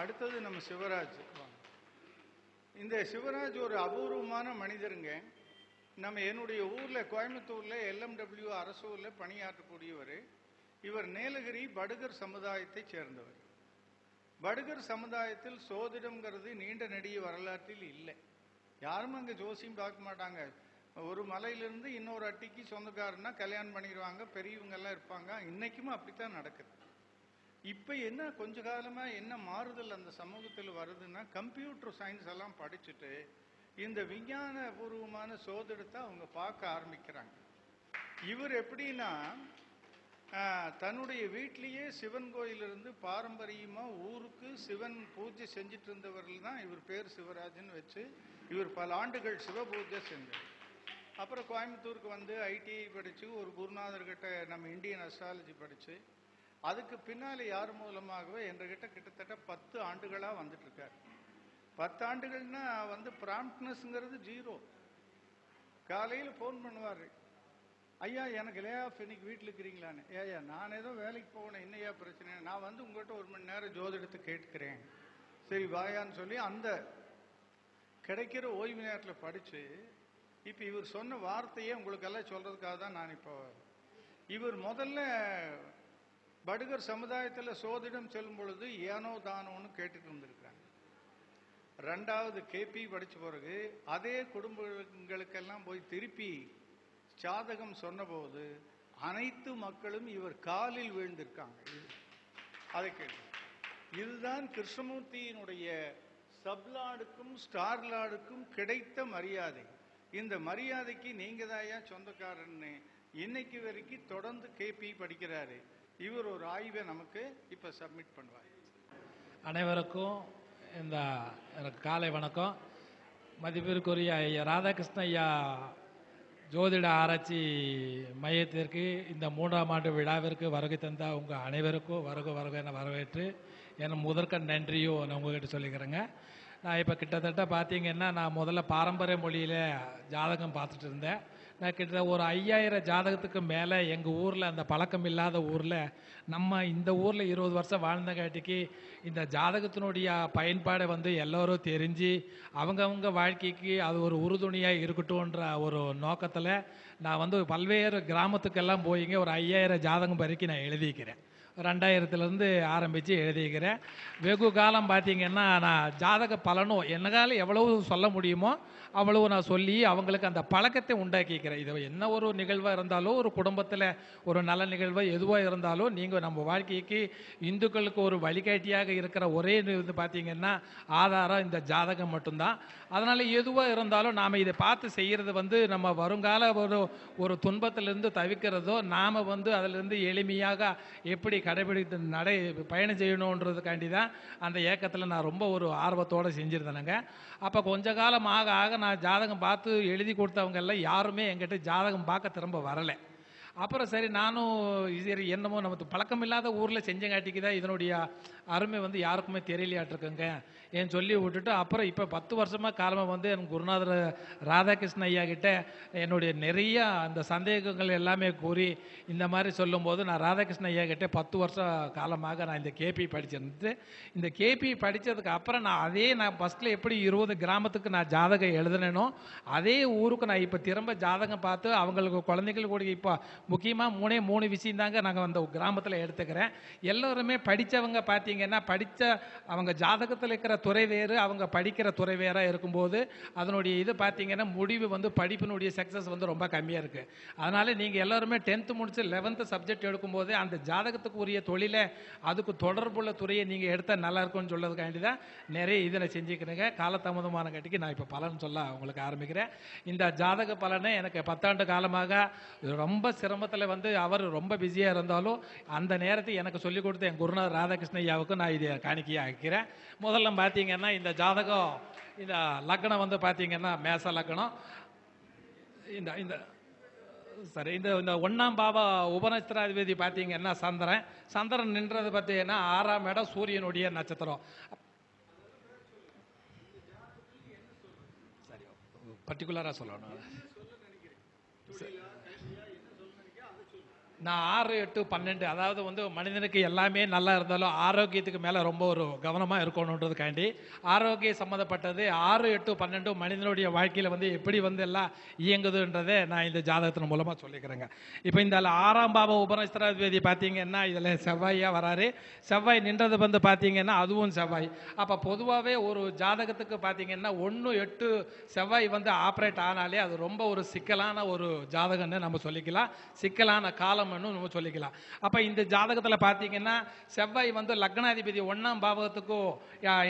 அடுத்தது நம்ம சிவராஜ். வாங்க. இந்த சிவராஜ் ஒரு அபூர்வமான மனிதருங்க. நம்ம என்னுடைய ஊரில் கோயம்புத்தூரில் எல்எம்டபிள்யூ அரசூரில் பணியாற்றக்கூடியவர். இவர் நீலகிரி படுகர் சமுதாயத்தைச் சேர்ந்தவர். படுகர் சமுதாயத்தில் சோதிடம்ங்கிறது நீண்ட நெடிய வரலாற்றில் இல்லை. யாரும் அங்கே ஜோசியம் பார்க்க மாட்டாங்க. ஒரு மலையிலிருந்து இன்னொரு அட்டிக்கு சொந்தக்காரன்னா கல்யாணம் பண்ணிடுவாங்க பெரியவங்கெல்லாம் இருப்பாங்க. இன்றைக்கும் அப்படித்தான் நடக்குது. இப்ப என்ன கொஞ்ச காலமா என்ன மாறுதல் அந்த சமூகத்தில் வருதுன்னா கம்ப்யூட்டர் சயின்ஸ் எல்லாம் படிச்சுட்டு இந்த விஞ்ஞான பூர்வமான சோதிடத்தை அவங்க பார்க்க ஆரம்பிக்கிறாங்க. இவர் எப்படின்னா தன்னுடைய வீட்டிலேயே சிவன் கோயிலிருந்து பாரம்பரியமா ஊருக்கு சிவன் பூஜை செஞ்சுட்டு இருந்தவர்கள் தான் இவர் பேர் சிவராஜன் வச்சு இவர் பல ஆண்டுகள் சிவ பூஜை செஞ்சார். அப்புறம் கோயம்புத்தூருக்கு வந்து ஐடிஐ படிச்சு ஒரு குருநாதர்கிட்ட நம்ம இந்தியன் அஸ்ட்ராலஜி படிச்சு அதுக்கு பின்னால யார் மூலமாகவே என்கிட்ட கிட்டத்தட்ட பத்து ஆண்டுகளா வந்துட்டு இருக்கார் பத்து ஆண்டுகள்னா வந்து ப்ராம்ப்ட்னஸ்ங்கிறது ஜீரோ காலையில் ஃபோன் பண்ணுவார். ஐயா எனக்கு லே ஆஃப் இன்னைக்கு வீட்டில் இருக்கிறீங்களான்னு. ஏய்யா நான் ஏதோ வேலைக்கு போகணும். என்னையா பிரச்சனை? நான் வந்து உங்கள்கிட்ட ஒரு மணி நேரம் ஜோதிடத்தை கேட்கிறேன் சரி வாயான்னு சொல்லி அந்த கிடைக்கிற ஓய்வு நேரத்தில் படித்து இப்போ இவர் சொன்ன வார்த்தையே உங்களுக்கெல்லாம் சொல்கிறதுக்காக தான் நான் இப்போ இவர் முதல்ல படுகர் சமுதாயத்தில் சோதிடம் செல்லும் பொழுது ஏனோ தானோன்னு கேட்டுட்டு இருந்திருக்கிறாங்க ரெண்டாவது கேபி படித்த பிறகு அதே குடும்பங்களுக்கெல்லாம் போய் திருப்பி ஜாதகம் சொன்னபோது அனைத்து மக்களும் இவர் காலில் விழுந்திருக்காங்க. அதை கேட்டு இதுதான் கிருஷ்ணமூர்த்தியினுடைய சப்லாடுக்கும் ஸ்டார்லாடுக்கும் கிடைத்த மரியாதை. இந்த மரியாதைக்கு நீங்க தான் சொந்தக்காரன்னு இன்னைக்கு வரைக்கும் தொடர்ந்து கேபி படிக்கிறாரு. இவர் ஒரு ஆய்வை நமக்கு இப்ப சப்மிட் பண்ணுவார். அனைவருக்கும் இந்த எனக்கு காலை வணக்கம். மதிப்பிற்குரிய ஐயா ராதாகிருஷ்ண ஐயா ஜோதிட ஆராய்ச்சி மையத்திற்கு இந்த மூன்றாம் ஆண்டு விழாவிற்கு வருகை தந்த உங்கள் அனைவருக்கும் வருக வருக என வரவேற்று என் முதற்க நன்றியும் நான் உங்ககிட்ட சொல்லிக்கிறேங்க. நான் இப்போ கிட்டத்தட்ட பார்த்தீங்கன்னா நான் முதல்ல பாரம்பரிய மொழியில் ஜாதகம் பார்த்துட்டு இருந்தேன். நான் கிட்ட ஒரு ஐயாயிரம் ஜாதகத்துக்கு மேலே எங்கள் ஊரில் அந்த பழக்கம் இல்லாத ஊரில் நம்ம இந்த ஊரில் இருபது வருஷம் வாழ்ந்தங்காட்டிக்கு இந்த ஜாதகத்தினுடைய பயன்பாடை வந்து எல்லோரும் தெரிஞ்சு அவங்கவுங்க வாழ்க்கைக்கு அது ஒரு உறுதுணையாக இருக்கட்டும்ன்ற ஒரு நோக்கத்தில் நான் வந்து பல்வேறு கிராமத்துக்கெல்லாம் போயிங்க ஒரு ஐயாயிரம் ஜாதகம் வரைக்கும் நான் எழுதிக்கிறேன். ரெண்டாயிரத்துலேருந்து ஆரம்பித்து எழுதிக்கிறேன் வெகு காலம் பார்த்திங்கன்னா நான் ஜாதக பலனும் என்னகால எவ்வளவு சொல்ல முடியுமோ அவ்வளவு நான் சொல்லி அவங்களுக்கு அந்த பழக்கத்தை உண்டாக்கிக்கிறேன். இது என்ன ஒரு நிகழ்வாக இருந்தாலும் ஒரு குடும்பத்தில் ஒரு நல்ல நிகழ்வாக எதுவாக இருந்தாலும் நீங்கள் நம்ம வாழ்க்கைக்கு இந்துக்களுக்கு ஒரு வழிகாட்டியாக இருக்கிற ஒரே இது பார்த்திங்கன்னா ஆதாரம் இந்த ஜாதகம் மட்டும்தான். அதனால் எதுவாக இருந்தாலும் நாம் இதை பார்த்து செய்கிறது வந்து நம்ம வருங்கால ஒரு ஒரு துன்பத்திலிருந்து தவிர்க்கிறதோ நாம் வந்து அதிலிருந்து எளிமையாக எப்படி கடைபிடித்து நடை பயணம் செய்யணுன்றதுக்காண்டி தான் அந்த ஏக்கத்தில் நான் ரொம்ப ஒரு ஆர்வத்தோடு செஞ்சுருந்தேனுங்க. அப்போ கொஞ்ச காலம் ஆக ஆக நான் ஜாதகம் பார்த்து எழுதி கொடுத்தவங்க எல்லாம் யாருமே என்கிட்ட ஜாதகம் பார்க்க திரும்ப வரலை. அப்புறம் சரி நானும் சரி என்னமோ நமக்கு பழக்கம் இல்லாத ஊரில் செஞ்சங்காட்டிக்கு தான் இதனுடைய அருமை வந்து யாருக்குமே தெரியலையாட்டிருக்குங்க. ஏன் சொல்லி விட்டுட்டு அப்புறம் இப்போ பத்து வருஷமாக காலமாக வந்து என் குருநாதர் ராதாகிருஷ்ண ஐயா கிட்ட என்னுடைய நிறைய அந்த சந்தேகங்கள் எல்லாமே கூறி இந்த மாதிரி சொல்லும்போது நான் ராதாகிருஷ்ண ஐயா கிட்டே பத்து வருஷம் காலமாக நான் இந்த கேபி படிச்சிருந்து இந்த கேபி படித்ததுக்கு அப்புறம் நான் அதே நான் ஃபஸ்ட்டில் எப்படி இருபது கிராமத்துக்கு நான் ஜாதகம் எழுதுனேனோ அதே ஊருக்கு நான் இப்போ திரும்ப ஜாதகம் பார்த்து அவங்களுக்கு குழந்தைகள் கூட இப்போ முக்கியமாக மூணே மூணு விஷயம் தாங்க நாங்கள் அந்த கிராமத்தில் எடுத்துக்கிறேன். எல்லோருமே படித்தவங்க பார்த்தீங்கன்னா படித்த அவங்க ஜாதகத்தில் இருக்கிற துறை வேறு அவங்க படிக்கிற துறை வேறாக இருக்கும்போது அதனுடைய இது பார்த்தீங்கன்னா முடிவு வந்து படிப்பினுடைய சக்ஸஸ் வந்து ரொம்ப கம்மியாக இருக்குது அதனால் நீங்கள் எல்லாருமே டென்த்து முடித்து லெவன்த்து சப்ஜெக்ட் எடுக்கும்போது அந்த ஜாதகத்துக்கு உரிய தொழிலை அதுக்கு தொடர்புள்ள துறையை நீங்கள் எடுத்தால் நல்லா இருக்கும்னு தான் நிறைய இதில் செஞ்சுக்கிறேங்க காலதாமதமான கட்டிக்கு நான் இப்போ பலன் சொல்ல உங்களுக்கு ஆரம்பிக்கிறேன். இந்த ஜாதக பலனை எனக்கு பத்தாண்டு காலமாக ரொம்ப சிரமம் குடும்பத்தில் வந்து அவர் ரொம்ப பிஸியாக இருந்தாலும் அந்த நேரத்தை எனக்கு சொல்லிக் கொடுத்த என் குருநாதர் ராதாகிருஷ்ண ஐயாவுக்கு நான் இதை காணிக்கையாக ஆக்கிறேன் முதல்ல பார்த்தீங்கன்னா இந்த ஜாதகம் இந்த லக்னம் வந்து பார்த்தீங்கன்னா மேச லக்னம். இந்த இந்த சரி இந்த இந்த ஒன்றாம் பாபா உபநட்சத்திராதிபதி பார்த்தீங்கன்னா சந்திரன். சந்திரன் நின்றது பார்த்தீங்கன்னா ஆறாம் இடம் சூரியனுடைய நட்சத்திரம். சரி பர்டிகுலராக சொல்லணும். நான் ஆறு எட்டு பன்னெண்டு அதாவது வந்து மனிதனுக்கு எல்லாமே நல்லா இருந்தாலும் ஆரோக்கியத்துக்கு மேலே ரொம்ப ஒரு கவனமாக இருக்கணுன்றதுக்காண்டி ஆரோக்கியம் சம்மந்தப்பட்டது ஆறு எட்டு பன்னெண்டு மனிதனுடைய வாழ்க்கையில் வந்து எப்படி வந்து எல்லாம் இயங்குதுன்றதை நான் இந்த ஜாதகத்தின் மூலமாக சொல்லிக்கிறேங்க. இப்போ இந்த ஆறாம் பாவ உபநஸ்திராதிபதி பார்த்தீங்கன்னா இதில் செவ்வாயாக வராரு. செவ்வாய் நின்றது வந்து பார்த்தீங்கன்னா அதுவும் செவ்வாய். அப்போ பொதுவாகவே ஒரு ஜாதகத்துக்கு பார்த்தீங்கன்னா ஒன்று எட்டு செவ்வாய் வந்து ஆப்ரேட் ஆனாலே அது ரொம்ப ஒரு சிக்கலான ஒரு ஜாதகம்னு நம்ம சொல்லிக்கலாம். சிக்கலான காலம் காலம்னு நம்ம சொல்லிக்கலாம். அப்போ இந்த ஜாதகத்தில் பார்த்தீங்கன்னா செவ்வாய் வந்து லக்னாதிபதி ஒன்றாம் பாவகத்துக்கும்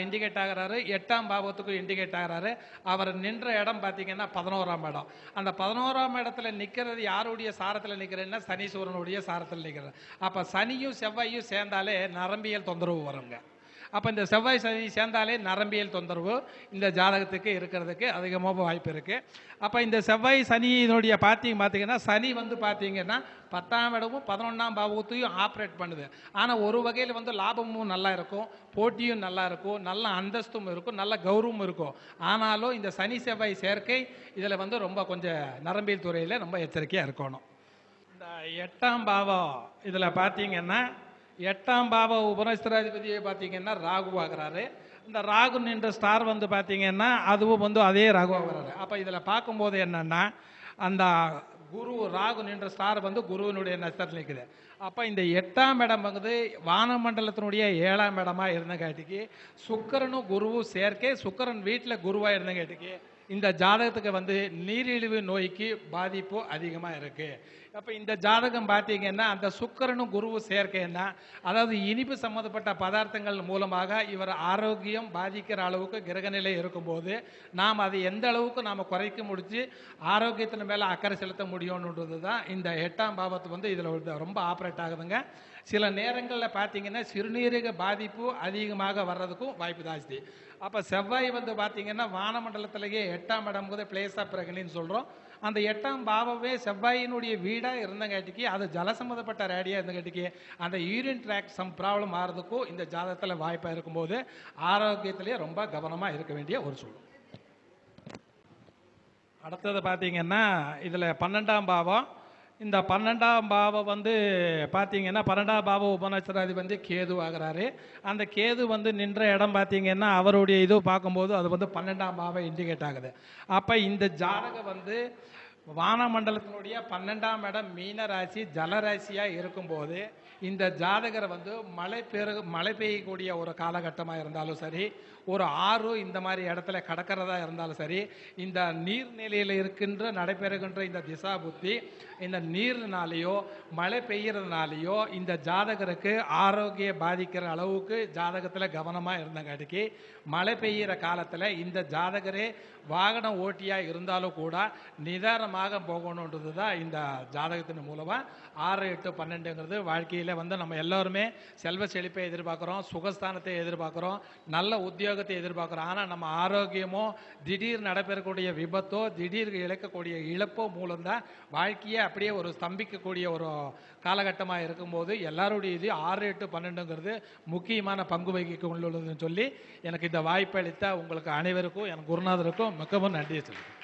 இண்டிகேட் ஆகிறாரு. எட்டாம் பாவகத்துக்கும் இண்டிகேட் ஆகிறாரு. அவர் நின்ற இடம் பார்த்தீங்கன்னா பதினோராம் இடம். அந்த பதினோராம் இடத்துல நிற்கிறது யாருடைய சாரத்தில் நிற்கிறேன்னா சனீஸ்வரனுடைய சாரத்தில் நிற்கிறது அப்போ சனியும் செவ்வாயும் சேர்ந்தாலே நரம்பியல் தொந்தரவு வருங்க. அப்போ இந்த செவ்வாய் சனி சேர்ந்தாலே நரம்பியல் தொந்தரவு இந்த ஜாதகத்துக்கு இருக்கிறதுக்கு அதிகமாக வாய்ப்பு இருக்குது அப்போ இந்த செவ்வாய் சனியினுடைய பார்த்திங்க பார்த்தீங்கன்னா சனி வந்து பார்த்தீங்கன்னா பத்தாம் இடமும் பதினொன்றாம் பாவத்தையும் ஆப்ரேட் பண்ணுது. ஆனால் ஒரு வகையில் வந்து லாபமும் நல்லா இருக்கும் போட்டியும் நல்லா இருக்கும் நல்ல அந்தஸ்தும் இருக்கும் நல்ல கௌரவமும் இருக்கும். ஆனாலும் இந்த சனி செவ்வாய் சேர்க்கை இதில் வந்து ரொம்ப கொஞ்சம் நரம்பியல் துறையில் ரொம்ப எச்சரிக்கையாக இருக்கணும். இந்த எட்டாம் பாவம் இதில் பார்த்தீங்கன்னா எட்டாம் பாவ உபனஸ்தராதிபதியை பார்த்தீங்கன்னா ராகு ஆகிறாரு இந்த ராகு நின்ற ஸ்டார் வந்து பார்த்தீங்கன்னா அதுவும் வந்து அதே ராகு ஆகிறாரு அப்போ இதில் பார்க்கும்போது என்னென்னா அந்த குரு ராகு நின்ற ஸ்டார் வந்து குருவினுடைய நட்சத்திரத்தில் நிற்குது அப்போ இந்த எட்டாம் இடம் வந்து வானமண்டலத்தினுடைய ஏழாம் இடமா இருந்தங்காட்டிக்கு சுக்கரனும் குருவும் சேர்க்கை சுக்கிரன் வீட்டில் குருவாக இருந்தங்காட்டிக்கு இந்த ஜாதகத்துக்கு வந்து நீரிழிவு நோய்க்கு பாதிப்பு அதிகமாக இருக்குது அப்போ இந்த ஜாதகம் பார்த்தீங்கன்னா அந்த சுக்கரனும் குருவும் சேர்க்கைன்னா அதாவது இனிப்பு சம்மந்தப்பட்ட பதார்த்தங்கள் மூலமாக இவர் ஆரோக்கியம் பாதிக்கிற அளவுக்கு கிரகநிலை இருக்கும்போது நாம் அதை எந்த அளவுக்கு நாம் குறைக்க முடிச்சு ஆரோக்கியத்தின் மேலே அக்கறை செலுத்த முடியும்ன்றது தான் இந்த எட்டாம் பாவத்து வந்து இதில் ரொம்ப ஆப்ரேட் ஆகுதுங்க. சில நேரங்களில் பார்த்தீங்கன்னா சிறுநீரக பாதிப்பு அதிகமாக வர்றதுக்கும் வாய்ப்பு ஜாஸ்தி. அப்போ செவ்வாய் வந்து பார்த்தீங்கன்னா வானமண்டலத்திலேயே எட்டாம் இடம் போது பிளேஸ் ஆஃப் பிரகனின்னு சொல்கிறோம் அந்த எட்டாம் பாவமே செவ்வாயினுடைய வீடாக இருந்தங்காட்டிக்கு அது ஜல சம்மந்தப்பட்ட ரேடியாக இருந்தங்காட்டிக்கு அந்த யூரின் ட்ராக் சம் ப்ராப்ளம் ஆகிறதுக்கும் இந்த ஜாதகத்தில் வாய்ப்பாக இருக்கும்போது ஆரோக்கியத்திலேயே ரொம்ப கவனமாக இருக்க வேண்டிய ஒரு சூழல். அடுத்தது பார்த்தீங்கன்னா இதில் பன்னெண்டாம் பாவம் இந்த பன்னெண்டாம் பாவம் வந்து பார்த்தீங்கன்னா பன்னெண்டாம் பாவ உபநட்சராதிபதி வந்து கேது ஆகிறாரு. அந்த கேது வந்து நின்ற இடம் பார்த்தீங்கன்னா அவருடைய இது பார்க்கும்போது அது வந்து பன்னெண்டாம் பாவம் இண்டிகேட் ஆகுது. அப்போ இந்த ஜாதகம் வந்து வானமண்டலத்தினுடைய பன்னெண்டாம் இடம் மீனராசி ஜலராசியாக இருக்கும்போது இந்த ஜாதகரை வந்து மழை பெரு மழை பெய்யக்கூடிய ஒரு காலகட்டமாக இருந்தாலும் சரி ஒரு ஆறு இந்த மாதிரி இடத்துல கடக்கிறதா இருந்தாலும் சரி இந்த நீர்நிலையில் இருக்கின்ற நடைபெறுகின்ற இந்த திசா புத்தி இந்த நீர்னாலேயோ மழை பெய்கிறதுனாலையோ இந்த ஜாதகருக்கு ஆரோக்கிய பாதிக்கிற அளவுக்கு ஜாதகத்தில் கவனமாக இருந்தங்காட்டிக்கு மழை பெய்கிற காலத்தில் இந்த ஜாதகரே வாகனம் ஓட்டியாக இருந்தாலும் கூட நிதானமாக போகணுன்றது தான் இந்த ஜாதகத்தின் மூலமாக ஆறு எட்டு பன்னெண்டுங்கிறது வாழ்க்கையில் வந்து நம்ம எல்லாருமே செல்வ செழிப்பை எதிர்பார்க்குறோம் சுகஸ்தானத்தை எதிர்பார்க்குறோம் நல்ல உத்தியோகத்தை எதிர்பார்க்குறோம். ஆனால் நம்ம ஆரோக்கியமோ திடீர் நடைபெறக்கூடிய விபத்தோ திடீர் இழக்கக்கூடிய இழப்போ மூலம்தான் வாழ்க்கையை அப்படியே ஒரு ஸ்தம்பிக்கக்கூடிய ஒரு காலகட்டமாக இருக்கும்போது எல்லாருடைய இது ஆறு எட்டு பன்னெண்டுங்கிறது முக்கியமான பங்கு வகிக்க உள்ளதுன்னு சொல்லி எனக்கு இந்த வாய்ப்பு அளித்த உங்களுக்கு அனைவருக்கும் என் குருநாதருக்கும் மிகவும் நன்றியை சொல்லுங்கள்